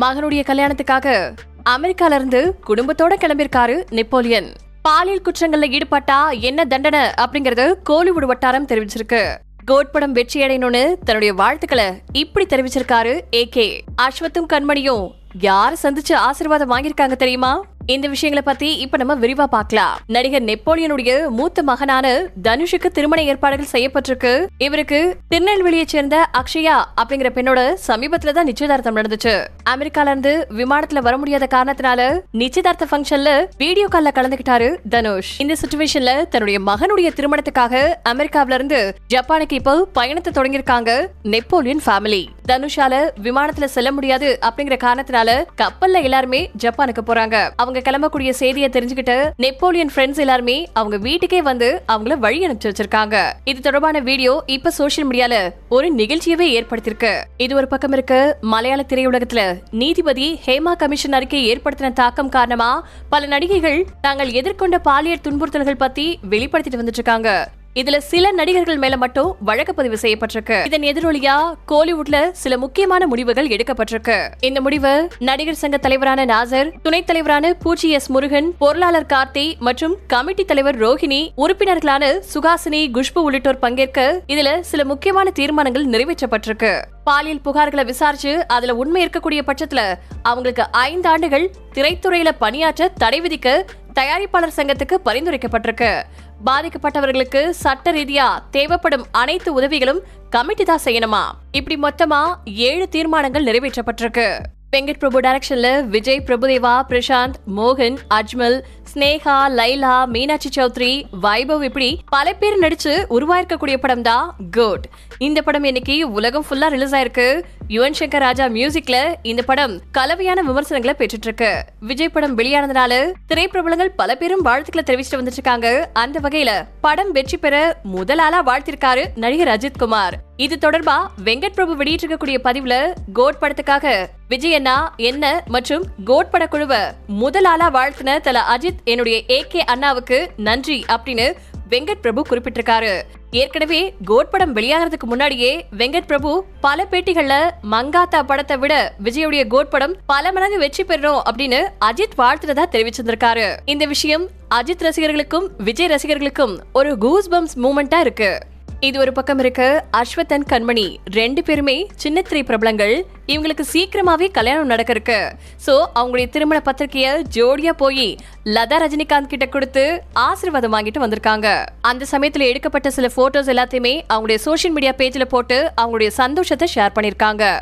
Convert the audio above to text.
மகனுடைய கல்யாணத்துக்காக அமெரிக்கால இருந்து குடும்பத்தோட கிளம்பியிருக்காரு நெப்போலியன். பாலியல் குற்றங்கள்ல ஈடுபட்டா என்ன தண்டனை அப்படிங்கறது கோலிவுட் வட்டாரம் தெரிவிச்சிருக்கு. கோட் படம் வெற்றி அடையணும்னு தன்னுடைய வாழ்த்துக்களை இப்படி தெரிவிச்சிருக்காரு ஏகே அஸ்வத்தும் கண்மணியும் யார சந்திச்சு ஆசீர்வாதம் வாங்கியிருக்காங்க தெரியுமா? இந்த விஷயங்களை பத்தி இப்ப நம்ம விரிவா பார்க்கலாம். நடிகர் நெப்போலியனுடைய மூத்த மகனான தனுஷுக்கு திருமண ஏற்பாடுகள் செய்யப்பட்டிருக்கு. இவருக்கு திருநெல்வேலியை சேர்ந்த அக்ஷயா அப்படிங்கிற பெண்ணோட சமீபத்துல தான் நிச்சயதார்த்தம் நடந்துச்சு. அமெரிக்கால இருந்து விமானத்துல வர முடியாத காரணத்தினால நிச்சயதார்த்த ஃபங்க்ஷன்ல வீடியோ கால்ல கலந்துகிட்டாரு தனுஷ். இந்த சுச்சுவேஷன்ல தன்னுடைய மகனுடைய திருமணத்துக்காக அமெரிக்காவில இருந்து ஜப்பானுக்கு இப்போ பயணத்தை தொடங்கியிருக்காங்க நெப்போலியன் ஃபேமிலி தனுஷால விமானத்துல செல்ல முடியாது அப்படிங்கிற காரணத்தினால கப்பல்ல எல்லாருமே ஜப்பானுக்கு போறாங்க. அவங்க கிளம்பக்கூடிய செய்தியை தெரிஞ்சுக்கிட்டு நெப்போலியன் ஃப்ரெண்ட்ஸ் எல்லாருமே அவங்க வீட்டுக்கே வந்து அவங்கள வழி அனுப்பிச்சு வச்சிருக்காங்க. இது தொடர்பான வீடியோ இப்ப சோசியல் மீடியால ஒரு நிகழ்ச்சியவே ஏற்படுத்திருக்கு. இது ஒரு பக்கம் இருக்கு மலையாள திரையுலகத்துல நீதிபதி ஹேமா கமிஷன் அறிக்கை ஏற்படுத்தின தாக்கம் காரணமா பல நடிகைகள் தாங்கள் எதிர்கொண்ட பாலியல் துன்புறுத்தல்கள் பத்தி வெளிப்படுத்திட்டு வந்துட்டு இருக்காங்க. இதுல சில நடிகர்கள் மேல மட்டும் வழக்கு பதிவு செய்யப்பட்டிருக்கு. இதன் எதிரொலியா கோலிவுட்ல சில முக்கியமான முடிவுகள் எடுக்கப்பட்டிருக்கு. இந்த முடிவு நடிகர் சங்க தலைவரான நாசர் துணைத் தலைவரான பூச்சி எஸ் முருகன் பொருளாளர் கார்த்தி மற்றும் கமிட்டி தலைவர் ரோஹிணி உறுப்பினர்களான சுகாசினி குஷ்பு உள்ளிட்டோர் பங்கேற்க இதுல சில முக்கியமான தீர்மானங்கள் நிறைவேற்றப்பட்டிருக்கு. பாலியல் புகார்களை விசாரிச்சு அதுல உண்மை இருக்கக்கூடிய பட்சத்துல அவங்களுக்கு ஐந்து ஆண்டுகள் திரைத்துறையில பணியாற்ற தடை விதிக்க தயாரிப்பாளர் சங்கத்துக்கு பரிந்துரைக்கப்பட்டிருக்கு. பாதிக்கப்பட்டவர்களுக்கு சட்ட ரீதியா தேவைப்படும் அனைத்து உதவிகளும் கமிட்டி தான் செய்யணுமா? இப்படி மொத்தமா ஏழு தீர்மானங்கள் நிறைவேற்றப்பட்டிருக்கு. வெங்கட் பிரபு டைரக்ஷன்ல விஜய் பிரபுதேவா பிரசாந்த் மோகன் அஜ்மல் ஸ்னேகா லைலா மீனாட்சி சௌத்ரி வைபவ் இப்படி பல பேர் நடிச்சு உருவாயிருக்கக்கூடிய படம் தான் கோட் இந்த படம் இன்னைக்கு உலகம் ஃபுல்லா ரிலீஸ் ஆயிருக்கு. யுவன் சங்கர் ராஜா மியூசிக்ல இந்த படம் கலவையான விமர்சனங்களை பெற்றுட்டு இருக்கு விஜய் படம் வெளியானதுனால திரைப்பிரபலங்கள் பல பேரும் வாழ்த்துக்களை தெரிவிச்சுட்டு வந்துட்டு இருக்காங்க அந்த வகையில படம் வெற்றி பெற முதல் ஆளா வாழ்த்திருக்காரு நடிகர் அஜித் குமார். இது தொடர்பா வெங்கட் பிரபு வெளியிட்டிருக்கக்கூடிய பதிவுல கோட் படத்துக்காக விஜய் அண்ணா என்ன மற்றும் கோட் பட குழுவை முதல் ஆளா வாழ்த்தின தல அஜித் என்னுடைய ஏ கே அண்ணாவுக்கு நன்றி அப்படின்னு வெங்கட் பிரபு குறிப்பிட்டிருக்காரு. ஏற்கனவே கோட் படம் வெளியாகிறதுக்கு முன்னாடியே வெங்கட் பிரபு பல பேட்டிகள்ல மங்காத்தா படத்தை விட விஜயுடைய கோட் படம் பல மடங்கு வெற்றி பெறும் அப்படின்னு அஜித் வாழ்த்துறதா தெரிவிச்சிருந்திருக்காரு. இந்த விஷயம் அஜித் ரசிகர்களுக்கும் விஜய் ரசிகர்களுக்கும் ஒரு கூஸ் பம்ஸ் மூமெண்டா இருக்கு. இது ஒரு பக்கம் இருக்கு. அஸ்வத்தன் கண்மணி ரெண்டு பேருமே சின்ன திரை பிரபலங்கள். இவங்களுக்கு சீக்கிரமாவே கல்யாணம் நடக்க இருக்கு சோ அவங்களுடைய திருமண பத்திரிகைய ஜோடியா போய் லதா ரஜினிகாந்த் கிட்ட கொடுத்து ஆசீர்வாதம் வாங்கிட்டு வந்திருக்காங்க. அந்த சமயத்துல எடுக்கப்பட்ட சில போட்டோஸ் எல்லாத்தையுமே அவங்களுடைய சோஷியல் மீடியா பேஜ்ல போட்டு அவங்களுடைய சந்தோஷத்தை ஷேர் பண்ணிருக்காங்க.